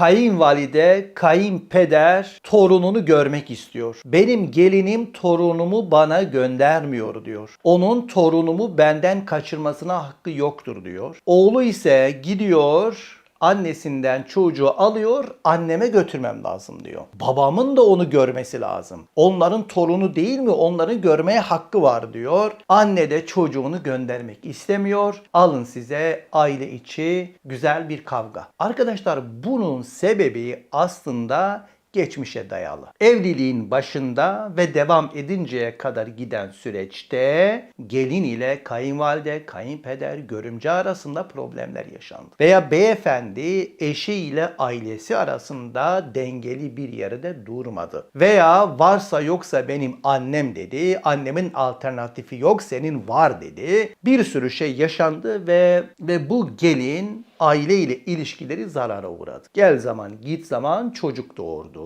Kayınvalide, kayınpeder torununu görmek istiyor. Benim gelinim torunumu bana göndermiyor diyor. Onun torunumu benden kaçırmasına hakkı yoktur diyor. Oğlu ise gidiyor annesinden çocuğu alıyor, anneme götürmem lazım diyor. Babamın da onu görmesi lazım. Onların torunu değil mi? Onların görmeye hakkı var diyor. Anne de çocuğunu göndermek istemiyor. Alın size aile içi güzel bir kavga. Arkadaşlar bunun sebebi aslında geçmişe dayalı. Evliliğin başında ve devam edinceye kadar giden süreçte gelin ile kayınvalide, kayınpeder, görümce arasında problemler yaşandı. Veya beyefendi eşi ile ailesi arasında dengeli bir yerde durmadı. Veya varsa yoksa benim annem dedi, annemin alternatifi yok senin var dedi. Bir sürü şey yaşandı ve ve bu gelin aile ile ilişkileri zarara uğradı. Gel zaman git zaman çocuk doğurdu.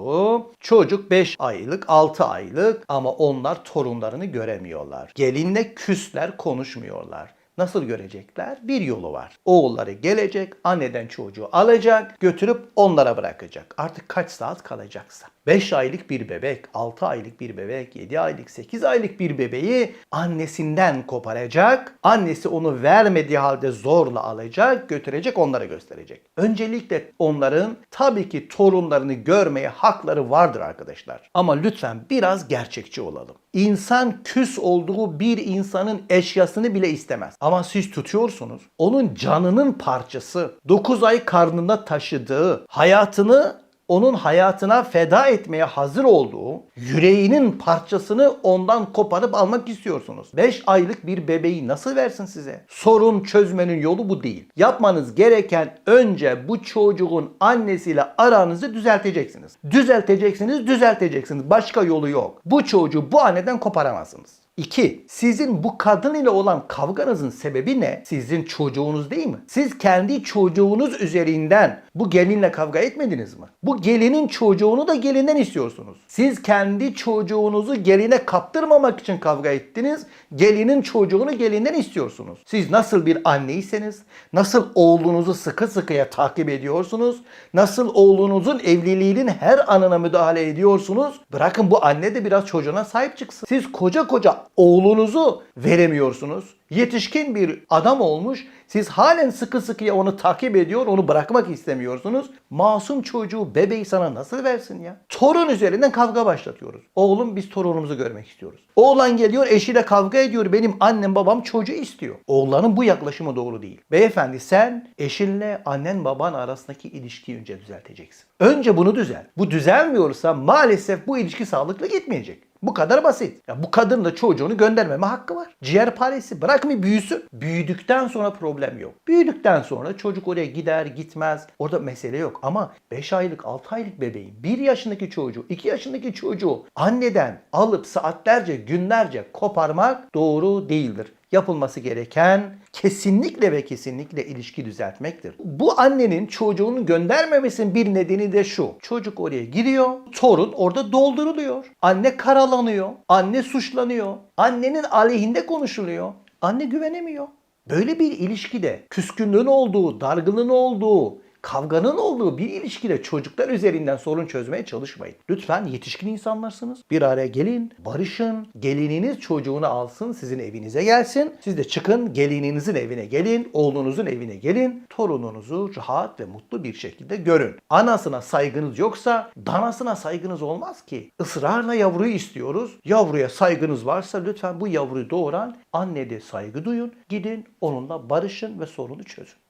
Çocuk 5 aylık 6 aylık ama onlar torunlarını göremiyorlar. Gelinle küsler konuşmuyorlar. Nasıl görecekler? Bir yolu var. Oğulları gelecek, anneden çocuğu alacak, götürüp onlara bırakacak. Artık kaç saat kalacaksa. 5 aylık bir bebek, 6 aylık bir bebek, 7 aylık, 8 aylık bir bebeği annesinden koparacak. Annesi onu vermediği halde zorla alacak, götürecek, onlara gösterecek. Öncelikle onların tabii ki torunlarını görmeye hakları vardır arkadaşlar. Ama lütfen biraz gerçekçi olalım. İnsan küs olduğu bir insanın eşyasını bile istemez. Ama siz tutuyorsunuz. Onun canının parçası, 9 ay karnında taşıdığı, hayatını onun hayatına feda etmeye hazır olduğu yüreğinin parçasını ondan koparıp almak istiyorsunuz. 5 aylık bir bebeği nasıl versin size? Sorun çözmenin yolu bu değil. Yapmanız gereken önce bu çocuğun annesiyle aranızı düzelteceksiniz. Düzelteceksiniz, düzelteceksiniz. Başka yolu yok. Bu çocuğu bu anneden koparamazsınız. 2. Sizin bu kadın ile olan kavganızın sebebi ne? Sizin çocuğunuz değil mi? Siz kendi çocuğunuz üzerinden bu gelinle kavga etmediniz mi? Bu gelinin çocuğunu da gelinden istiyorsunuz. Siz kendi çocuğunuzu geline kaptırmamak için kavga ettiniz. Gelinin çocuğunu gelinden istiyorsunuz. Siz nasıl bir anneyseniz, nasıl oğlunuzu sıkı sıkıya takip ediyorsunuz, nasıl oğlunuzun evliliğinin her anına müdahale ediyorsunuz. Bırakın bu anne de biraz çocuğuna sahip çıksın. Siz koca koca oğlunuzu veremiyorsunuz. Yetişkin bir adam olmuş. Siz halen sıkı sıkıya onu takip ediyor, onu bırakmak istemiyorsunuz. Masum çocuğu, bebeği sana nasıl versin ya? Torun üzerinden kavga başlatıyoruz. Oğlum biz torunumuzu görmek istiyoruz. Oğlan geliyor eşiyle kavga ediyor. Benim annem babam çocuğu istiyor. Oğlanın bu yaklaşımı doğru değil. Beyefendi sen eşinle annen baban arasındaki ilişkiyi önce düzelteceksin. Önce bunu düzel. Bu düzelmiyorsa maalesef bu ilişki sağlıklı gitmeyecek. Bu kadar basit. Ya bu kadın da çocuğunu göndermeme hakkı var. Ciğer paresi bırak büyüsün. Büyüdükten sonra problem yok. Büyüdükten sonra çocuk oraya gider gitmez. Orada mesele yok. Ama 5 aylık 6 aylık bebeği 1 yaşındaki çocuğu 2 yaşındaki çocuğu anneden alıp saatlerce günlerce koparmak doğru değildir yapılması gereken kesinlikle ve kesinlikle ilişki düzeltmektir. Bu annenin çocuğunu göndermemesinin bir nedeni de şu. Çocuk oraya giriyor, torun orada dolduruluyor. Anne karalanıyor, anne suçlanıyor, annenin aleyhinde konuşuluyor. Anne güvenemiyor. Böyle bir ilişkide küskünlüğün olduğu, dargınlığın olduğu, kavganın olduğu bir ilişkide çocuklar üzerinden sorun çözmeye çalışmayın. Lütfen yetişkin insanlarsınız. Bir araya gelin, barışın. Gelininiz çocuğunu alsın, sizin evinize gelsin. Siz de çıkın, gelininizin evine gelin, oğlunuzun evine gelin. Torununuzu rahat ve mutlu bir şekilde görün. Anasına saygınız yoksa danasına saygınız olmaz ki. Israrla yavruyu istiyoruz. Yavruya saygınız varsa lütfen bu yavruyu doğuran annede saygı duyun. Gidin onunla barışın ve sorunu çözün.